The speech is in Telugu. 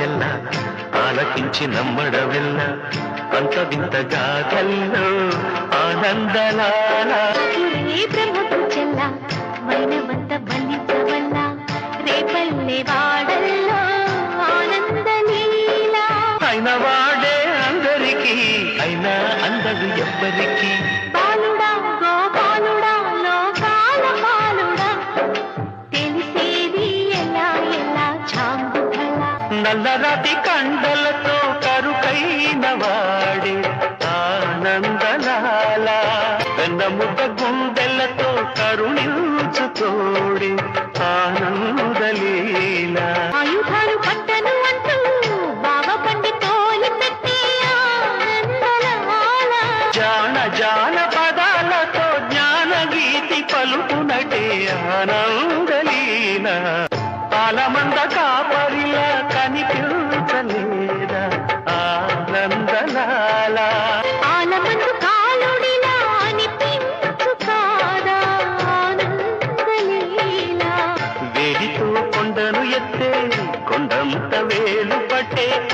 చెల్ల ఆలకించి నమ్మడవెల్ల అంత వింతగా గాథల్లో ఆనందలాల. బ్రహ్మకు వాడే అందరికీ అయినా అందదు ఎవ్వరికీ నల్లరాతి కండలతో కరుకైన వాడే ఆనందలాల. వెన్నముద్ద గుండెలతో కరుణించు తోడే ఆనందలీల. ఆయుధాలు పట్టను అంటూ బావ పండి తోలు పెట్టి జాన జాన పదాలతో జ్ఞాన గీతి పలుకునటే ఆనందలీల. కాపరిలా కనిపించలేదా? ఆనందనాల? ఆలమందు కాలుడిలా అనిపించు కాదా? ఆనందలీలా. వేలితో కొండను ఎత్తే కొండంత వేలు పట్టే